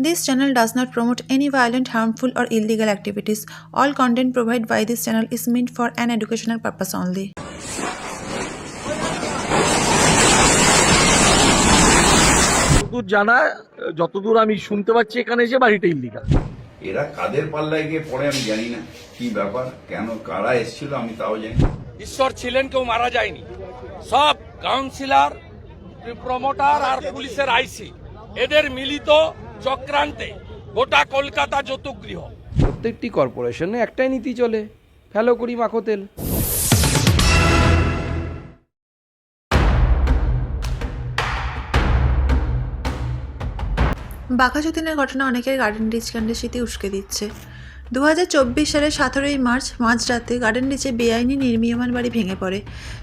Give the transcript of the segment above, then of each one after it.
This channel does not promote any violent, harmful, or illegal activities. All content provided by this channel is meant for an educational purpose only. যতদূর জানা যতদূর আমি শুনতে পাচ্ছি এখানে এসে বাড়িটা ইল্লিগাল এরা কাদের পাল্লায় গিয়ে পড়ে আমি জানি না কি ব্যাপার কেন কারা এসেছিল আমি তাও জানি ঈশ্বর ছিলেন কেউ মারা যায়নি সব কাউন্সিলর প্রমোটার আর পুলিশের আইসি এদের মিলিত চক্রান্তে গোটা কলকাতা যৌতুগৃহ প্রত্যেকটি কর্পোরেশনে একটাই নীতি চলে ফেলো করি মাখো তেল। বাঘা যতীনের ঘটনা অনেকের গার্ডেন রিচ কাণ্ডের স্মৃতি উস্কে দিচ্ছে। দু হাজার চব্বিশ সালের সতেরোই মার্চ মাঝরাতে গার্ডেন নিচে বেআইনি নির্মীয়মান বাড়ি ভেঙে পড়ে।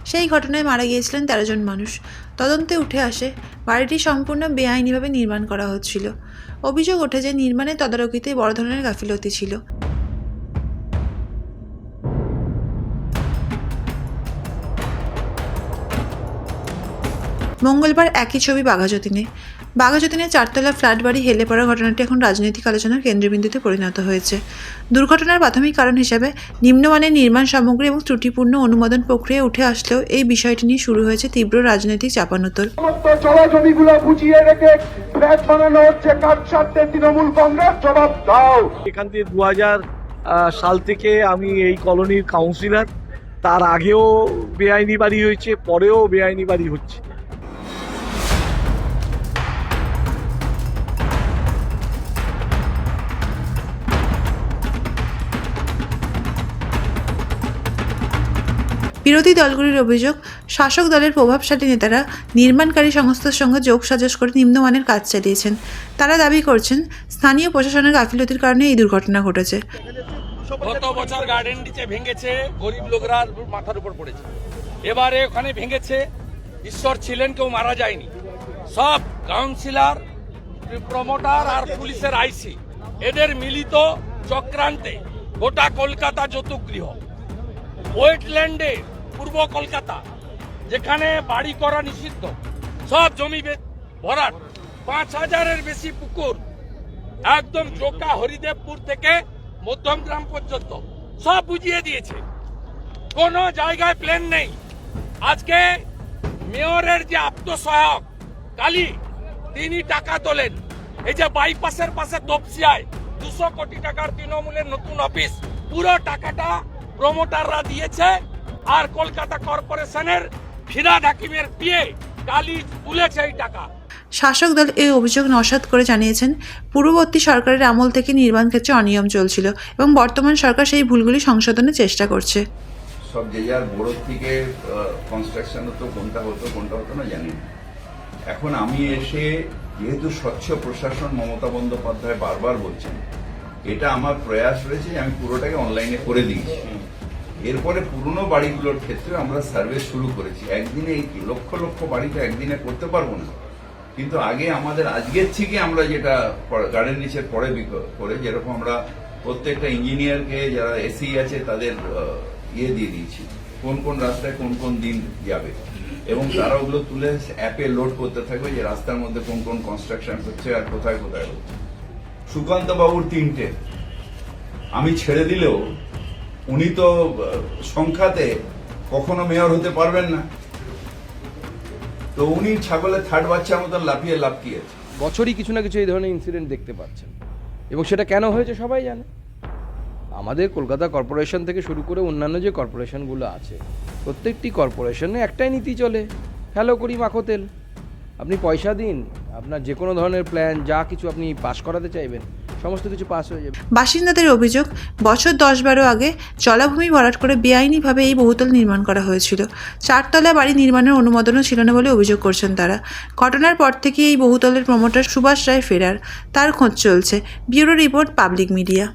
সেই ঘটনায় মারা গিয়েছিলেন তেরো জন মানুষ। তদন্তে উঠে আসে, বাড়িটি সম্পূর্ণ বেআইনিভাবে নির্মাণ করা হচ্ছিল। অভিযোগ ওঠে যে নির্মাণের তদারকিতে বড় ধরনের গাফিলতি ছিল। মঙ্গলবার একই ছবি বাঘাযতীনে। বাঘাযতীনের চারতলা ফ্ল্যাট বাড়ি হেলে পড়া ঘটনাটি এখন রাজনৈতিক আলোচনার কেন্দ্রবিন্দুতে পরিণত হয়েছে। দুর্ঘটনার প্রাথমিক কারণ হিসাবে নিম্নমানের নির্মাণ সামগ্রী এবং ত্রুটিপূর্ণ অনুমোদন প্রক্রিয়া উঠে আসলেও এই বিষয়টি নিয়ে শুরু হয়েছে তীব্র রাজনৈতিক চাপানোতর জলা বুঝিয়ে রেখে ফ্ল্যাট বানানো হচ্ছে তৃণমূল কংগ্রেস জবাব দাও। এখান থেকে দু হাজার সাল থেকে আমি এই কলোনির কাউন্সিলর। তার আগেও বেআইনি বাড়ি হয়েছে পরেও বেআইনি বাড়ি হচ্ছে। বিরোধী দলগুলির অভিযোগ, শাসক দলের প্রভাবশালী নেতারা নির্মাণকারী সংস্থার সঙ্গে যোগ সাজস করে নিম্নমানের কাজ চালিয়েছেন। তারা দাবি করছেন, স্থানীয় প্রশাসনের গাফিলতির কারণে এই দুর্ঘটনা ঘটেছে। গত বছর গার্ডেন ভেঙেছে, গরিব লোকরা মাথার উপর পড়েছে। এবারে ওখানে ভেঙেছে, ঈশ্বর ছিলেন, কেউ মারা যায়নি। সব কাউন্সিলর প্রমোটার আর পুলিশের আইসি এদের মিলিত চক্রান্তে গোটা কলকাতা যৌতুগৃহ ওয়েটল্যান্ডে পূর্ব কলকাতা, যেখানে বাড়ি করা নিষিদ্ধ। সব জমি ভরাট। পাঁচ হাজারের বেশি পুকুর একদম জোকা হরিদেবপুর থেকে মধ্যমগ্রাম পর্যন্ত। সব বুঝিয়ে দিয়েছে। কোন জায়গায় প্লেন নেই। আজকে মেয়রের যে আত্মসহায়ক, কালী, তিনি টাকা তোলেন। এই যে বাইপাসের পাশে তপসিয়ায় দুশো কোটি টাকার তৃণমূলের নতুন অফিস, পুরো টাকাটা প্রমোটাররা দিয়েছে। আর কলকাতা কর্পোরেশনের ফিরাদ হাকিমের পিয়ে কালী তুলেছে এই টাকা। শাসক দল এই অভিযোগ নস্যাৎ করে জানিয়েছেন পূর্ববর্তী সরকারের আমল থেকে নির্মাণ ক্ষেত্রে অনিয়ম চলছিল এবং বর্তমান সরকার সেই ভুলগুলি সংশোধনের চেষ্টা করছে। সব যে যার বড় থেকে কনস্ট্রাকশন হতো কোনটা হতো কোনটা হতো না জানি। না এখন আমি এসে যেহেতু স্বচ্ছ প্রশাসন মমতা বন্দ্যোপাধ্যায় বারবার বলছেন এটা আমার প্রয়াস রয়েছে আমি পুরোটাকে অনলাইনে করে দিয়েছি। এরপরে পুরনো বাড়িগুলোর ক্ষেত্রে আমরা সার্ভে শুরু করেছি। একদিনে এই লক্ষ লক্ষ বাড়ি তো একদিনে করতে পারব না। কিন্তু আগে আমাদের আজকের থেকে আমরা যেটা গার্ডেন নিচের পরে করে যেরকম আমরা প্রত্যেকটা ইঞ্জিনিয়ারকে যারা এসি আছে তাদের ইয়ে দিয়ে দিয়েছি। কোন কোন রাস্তায় কোন কোন দিন যাবে। এবং তারা ওগুলো তুলে অ্যাপে লোড করতে থাকবে যে রাস্তার মধ্যে কোন কোন কনস্ট্রাকশন হচ্ছে আর কোথায় কোথায় হচ্ছে। সুকান্ত বাবুর তিনটে। আমি ছেড়ে দিলেও উনি তো সংখ্যাতে কখনো মেয়র হতে পারবেন না। তো উনি ছাগলের থার্ড বাচ্চার মতন লাফিয়ে আছে বছরই কিছু না কিছু এই ধরনের ইনসিডেন্ট দেখতে পাচ্ছেন। এবং সেটা কেন হয়েছে সবাই জানে। আমাদের কলকাতা কর্পোরেশন থেকে শুরু করে অন্যান্য যে কর্পোরেশনগুলো আছে, প্রত্যেকটি কর্পোরেশনে একটাই নীতি চলে, হ্যালো, করি মাখো তেল। আপনি পয়সা দিন, আপনার যে কোনো ধরনের প্ল্যান যা কিছু আপনি পাস করাতে চাইবেন সমস্ত কিছু পাস হয়ে যাবে। বাসিন্দাদের অভিযোগ, বছর দশ বারো আগে জলাভূমি ভরাট করে বেআইনিভাবে এই বহুতল নির্মাণ করা হয়েছিল। চারতলা বাড়ি নির্মাণের অনুমোদনও ছিল না বলে অভিযোগ করছেন তারা। ঘটনার পর থেকে এই বহুতলের প্রমোটার সুভাষ রায় ফেরার। তার খোঁজ চলছে, ব্যুরো রিপোর্ট, পাবলিক মিডিয়া।